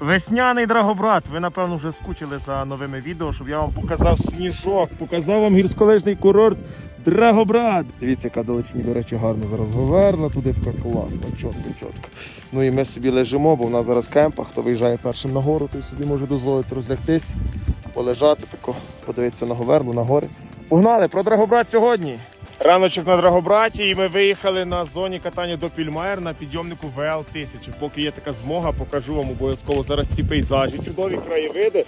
Весняний драгобрат. Ви напевно вже скучили за новими відео, щоб я вам показав сніжок, показав вам гірськолижний курорт Драгобрат. Дивіться, яка далечині, до речі, гарно зараз говерла, туди така класна, чітко, чітко. Ну і ми собі лежимо, бо в нас зараз кемпа. Хто виїжджає першим на гору, той собі може дозволити розлягтись, полежати, тако, подивитися на говерлу, на гори. Погнали про Драгобрат сьогодні. Раночок на Драгобраті, і ми виїхали на зоні катання до Пільмайр на підйомнику ВЛ-1000. Поки є така змога, покажу вам обов'язково зараз ці пейзажі, чудові краєвиди.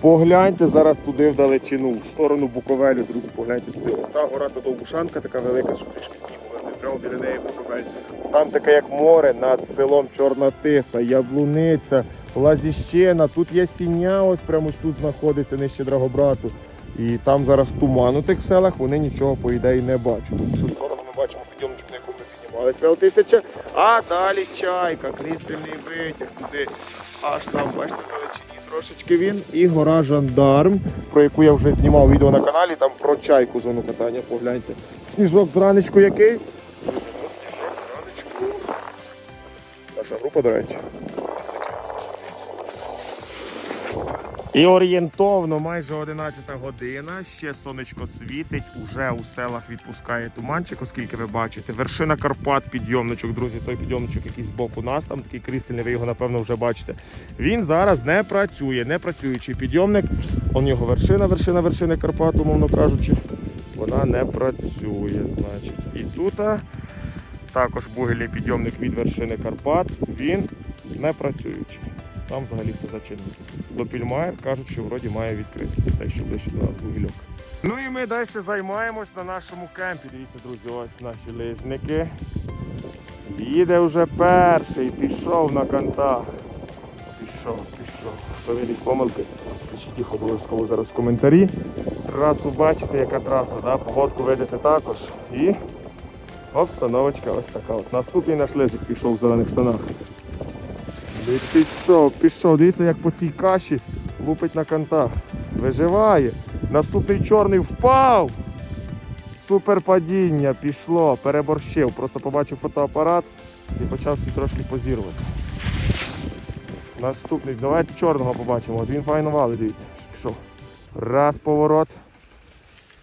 Погляньте зараз туди вдалечину, в сторону Буковелю, друзі, погляньте туди. Ось та гора та Довбушанка така велика, що трішки снігу прямо біля неї Буковель. Там таке як море над селом Чорна Тиса, Яблуниця, Лазіщина. Тут є сіня, ось прямо ось тут знаходиться нижче Драгобрату. І там зараз туман у тих селах, вони нічого по ідеї не бачать. В іншу сторону ми бачимо підйомчик, на якому ми піднімалися ВЛ-1000, а далі чайка, крісельний витяг туди. Аж там, бачите, далечині трошечки він. І гора Жандарм, про яку я вже знімав відео на каналі, там про чайку зону катання, погляньте. Сніжок зранечку який? Друзі, ну, сніжок зранечку. Наша група, до речі. І орієнтовно майже 11 година. Ще сонечко світить. Уже у селах відпускає туманчик, оскільки ви бачите. Вершина Карпат, підйомничок, друзі. Той підйомничок, який збоку нас, там такий крістельний, ви його напевно вже бачите. Він зараз не працює, не працюючий підйомник. Он його вершина, вершина, вершини Карпат, умовно кажучи. Вона не працює, значить. І тут також бугельний підйомник від вершини Карпат. Він не працюючий. Там взагалі все зачинено. До Пільмаєр кажуть, що вроді має відкритися те, що ближче до нас бугільок. Ну і ми далі займаємось на нашому кемпі. Дивіться, друзі, ось наші лижники. Їде вже перший, пішов на кантах. Пішов, пішов. Хто видить помилки, пишіть їх обов'язково зараз в коментарі. Трасу бачите, яка траса, да? погодку видите також. І обстановочка ось така. От. Наступний наш лижик пішов в зелених штанах. І Пішов, пішов. Дивіться, як по цій каші лупить на кантах. Виживає. Наступний чорний впав. Супер падіння, пішло, переборщив. Просто побачив фотоапарат і почав собі трошки позірувати. Наступний, давайте чорного побачимо. От він файно валить, дивіться. Пішов. Раз поворот.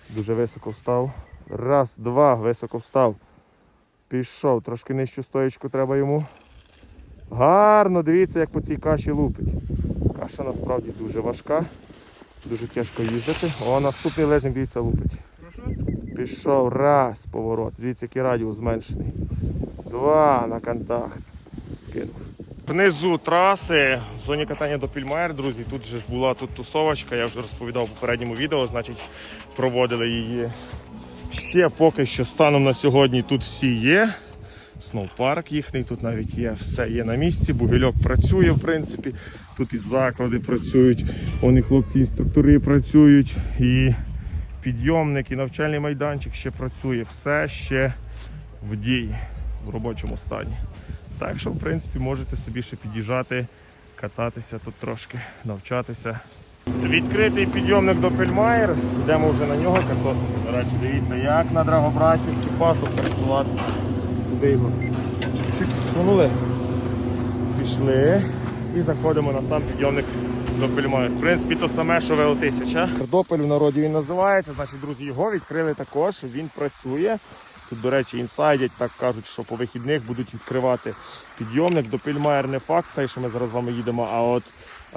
Дуже високо встав. Раз, два, високо встав. Пішов. Трошки нижчу стоєчку треба йому. Гарно, дивіться, як по цій каші лупить. Каша насправді дуже важка, дуже тяжко їздити. О, наступний лежник, дивіться, лупить. Пішов, раз, поворот. Дивіться, який радіус зменшений. Два на кантах. Скинув. Внизу траси, в зоні катання до Пільмайер, друзі, тут же була тут тусовочка, я вже розповідав у попередньому відео, значить проводили її. Ще поки що станом на сьогодні тут всі є. Сноупарк їхній, тут навіть є, все є на місці, бугельок працює, в принципі. Тут і заклади працюють, вони хлопці інструктори працюють, і підйомник, і навчальний майданчик ще працює. Все ще в дії, в робочому стані. Так що, в принципі, можете собі ще під'їжджати, кататися тут трошки, навчатися. Відкритий підйомник до Пельмайер, йдемо вже на нього катосити. До речі, дивіться, як на Драгобраті з кіпасом користуватися. Чуть всунули, пішли і заходимо на сам підйомник до Пельмайер. В принципі, то саме, що ВЛ-1000. Картопель в народі він називається. Значить, друзі, його відкрили також, він працює. Тут, до речі, інсайдять, так кажуть, що по вихідних будуть відкривати підйомник. До Пільмайер не факт, цей, що ми зараз з вами їдемо, а от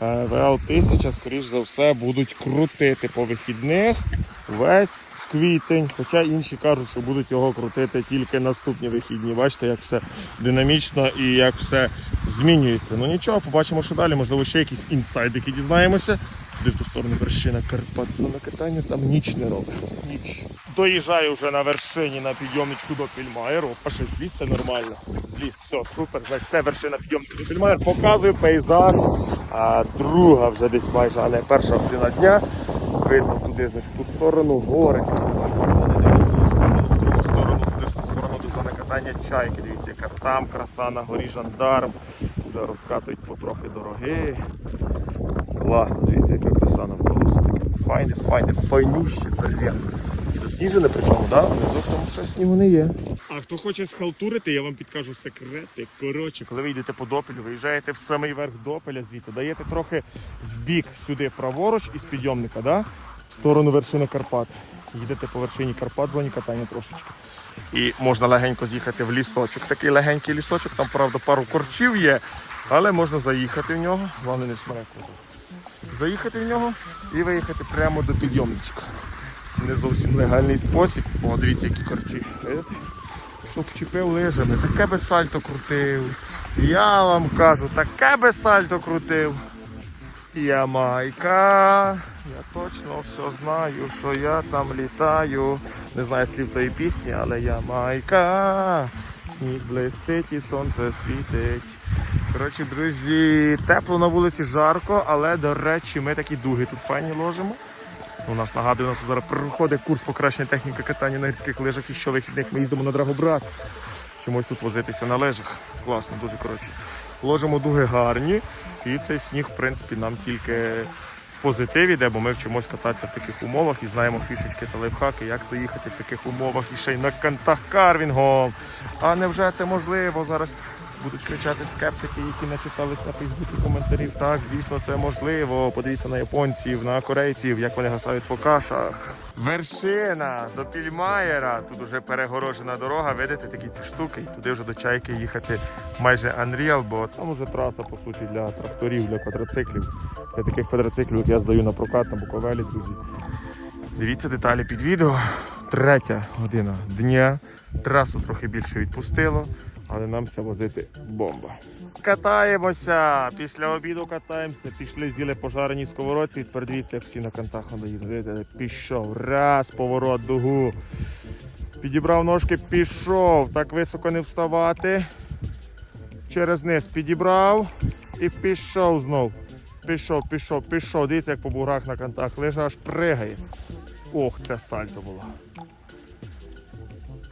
е, ВЛ-1000, скоріш за все, будуть крутити по вихідних весь квітень. Хоча інші кажуть, що будуть його крутити тільки наступні вихідні. Бачите, як все динамічно і як все змінюється. Ну нічого, побачимо, що далі. Можливо, ще якісь інсайдики дізнаємося. Де в ту сторону вершина Карпат катання, там ніч не робить. Ніч. Доїжджаю вже на вершині на підйомничку до Пільмаєру. А щось злізти нормально. Зліз, все, супер. Це вершина підйомничку до Пільмаєр. Показую пейзаж. А друга вже десь майже, але перша година дня. Видно туди, значить, в ту сторону гори. Туди катання чайки. Дивіться, яка там краса на горі жандарм. Вже розкатують потрохи дороги. Класно, дивіться, яка краса навколо все. Файне, файне, файнюще, блін. І засніжене при цьому, да? Внизу в тому ще снігу не є. А хто хоче схалтурити, я вам підкажу секрети. Коротше, коли ви йдете по допелю, виїжджаєте в самий верх допеля звідти, даєте трохи в бік сюди праворуч із підйомника, да? в сторону вершини Карпат. Їдете по вершині Карпат, зоні катання трошечки. І можна легенько з'їхати в лісочок. Такий легенький лісочок, там, правда, пару корчів є, але можна заїхати в нього, головне не смерекнути. Заїхати в нього і виїхати прямо до підйомничка. Не зовсім легальний спосіб. О, дивіться, які корчі. Видите? Щоб вчепив лижами, таке би сальто крутив. Я вам кажу, таке би сальто крутив. Ямайка. Я точно все знаю, що я там літаю. Не знаю слів тої пісні, але Ямайка. Сніг блистить і сонце світить. Коротше, друзі, тепло на вулиці жарко, але до речі, ми такі дуги тут файні ложимо. У нас нагадую, у нас зараз проходить курс покращення техніки катання на гірських лижах і щовихідних ми їздимо на Драгобрат. Чомусь тут возитися на лижах. Класно, дуже коротше. Ложимо дуги гарні, і цей сніг, в принципі, нам тільки в позитиві йде, бо ми вчимось кататися в таких умовах і знаємо фішечки та лайфхаки, як доїхати в таких умовах і ще й на кантах карвінгом. А невже це можливо? Зараз будуть кричати скептики, які начитались на Фейсбуці коментарів. Так, звісно, це можливо. Подивіться на японців, на корейців, як вони гасають по кашах. Вершина до Пільмаєра. Тут вже перегорожена дорога. Видите такі ці штуки. І туди вже до чайки їхати майже Unreal, бо там вже траса по суті для тракторів, для квадроциклів. Для таких квадроциклів я здаю на прокат на Буковелі, друзі. Дивіться деталі під відео. Третя година дня. Трасу трохи більше відпустило, але нам все возити бомба. Катаємося. Після обіду катаємося. Пішли, з'їли пожарені сковородці. Тепер дивіться, як всі на кантах. Видите, Пішов. Раз, поворот, дугу. Підібрав ножки, пішов. Так високо не вставати. Через низ підібрав і пішов знов. Пішов, пішов, пішов. Дивіться, як по буграх на кантах лежа, аж пригає. Ох, це сальто було.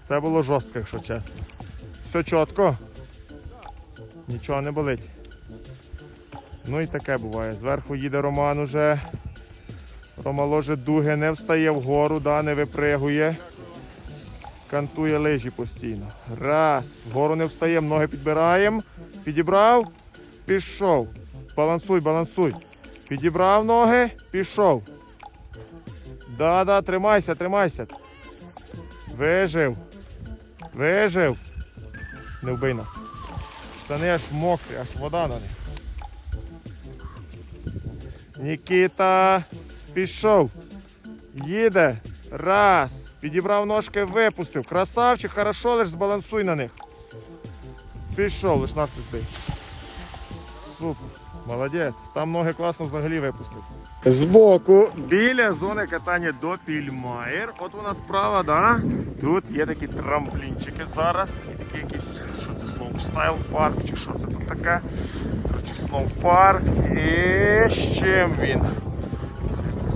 Це було жорстко, якщо чесно. Все чітко. Нічого не болить. Ну і таке буває. Зверху їде Роман уже. Рома ложить дуги, не встає вгору, да, не випригує. Кантує лижі постійно. Раз. Вгору не встаємо, ноги підбираємо. Підібрав, пішов. Балансуй, балансуй. Підібрав ноги, пішов. Да-да, тримайся, тримайся. Вижив. Вижив. Не вбий нас. Штани аж мокрі, аж вода на них. Нікіта пішов. Їде. Раз. Підібрав ножки, випустив. Красавчик, хорошо, лиш збалансуй на них. Пішов, лиш нас не збий. Супер. Молодець. Там ноги класно взагалі випустив. Збоку, біля зони катання до Пільмаєр. От вона справа, да? Тут є такі трамплінчики зараз. І такий якийсь, що це сноупстайл парк, чи що це тут таке. Коротше, сноупарк. І з чим він?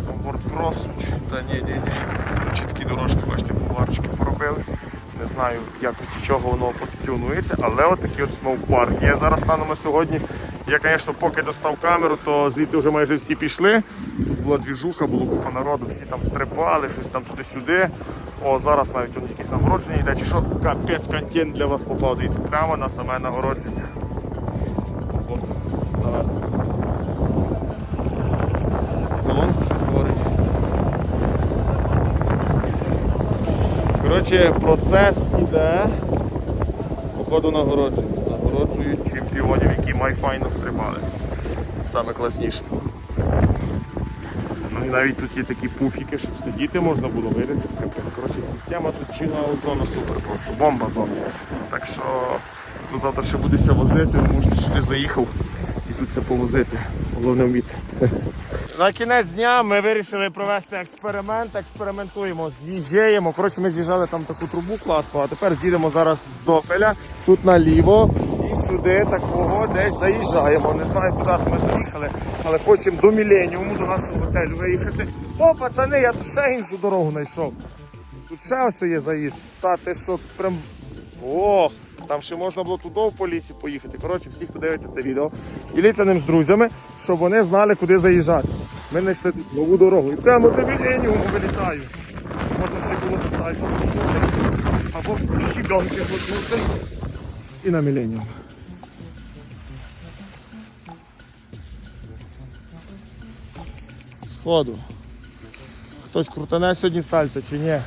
Сноуборд кросу. чи- Та ні, ні, ні. Чіткі дорожки, бачите, булавчики поробили. Не знаю якості чого воно позиціонується, але от такий от сноупарк. Я зараз станемо сьогодні. Я, звісно, поки достав камеру, то звідси вже майже всі пішли. Тут була двіжуха, було купа народу, всі там стрибали, щось там туди-сюди. О, зараз навіть он якісь нагородження йде. Чи що капець контент для вас попав, дивіться, прямо на саме нагородження. Колонку. Коротше, процес іде. Походу нагородження. Нагороджують чемпіонів, які майфайно стрибали. Саме класніше. Ну і навіть тут є такі пуфіки, щоб сидіти можна було видати. Капець. Коротше, система тут чина зона супер просто. Бомба зона. Так що, хто завтра ще будеся возити, можете сюди заїхав і тут це повозити. Головне вміти. На кінець дня ми вирішили провести експеримент, експериментуємо, з'їжджаємо. Коротше, ми з'їжджали там таку трубу класну, а тепер з'їдемо зараз з Допеля, тут наліво сюди такого десь заїжджаємо. Не знаю, куди ми заїхали, але хочемо до Міленіуму, до нашого готелю виїхати. О, пацани, я тут ще іншу дорогу знайшов. Тут ще ось є заїзд. Та ти що прям. Ох, там ще можна було туди по лісі поїхати. Коротше, всі, хто дивиться це відео, діліться ним з друзями, щоб вони знали, куди заїжджати. Ми знайшли тут нову дорогу. І прямо до Міленіуму вилітаю. Можна ще було писати. або щебенки глотнути. І на міленіум. Сходу. Хтось крутане сьогодні сальто чи ні?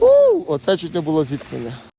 У, оце чуть не було зіткнення.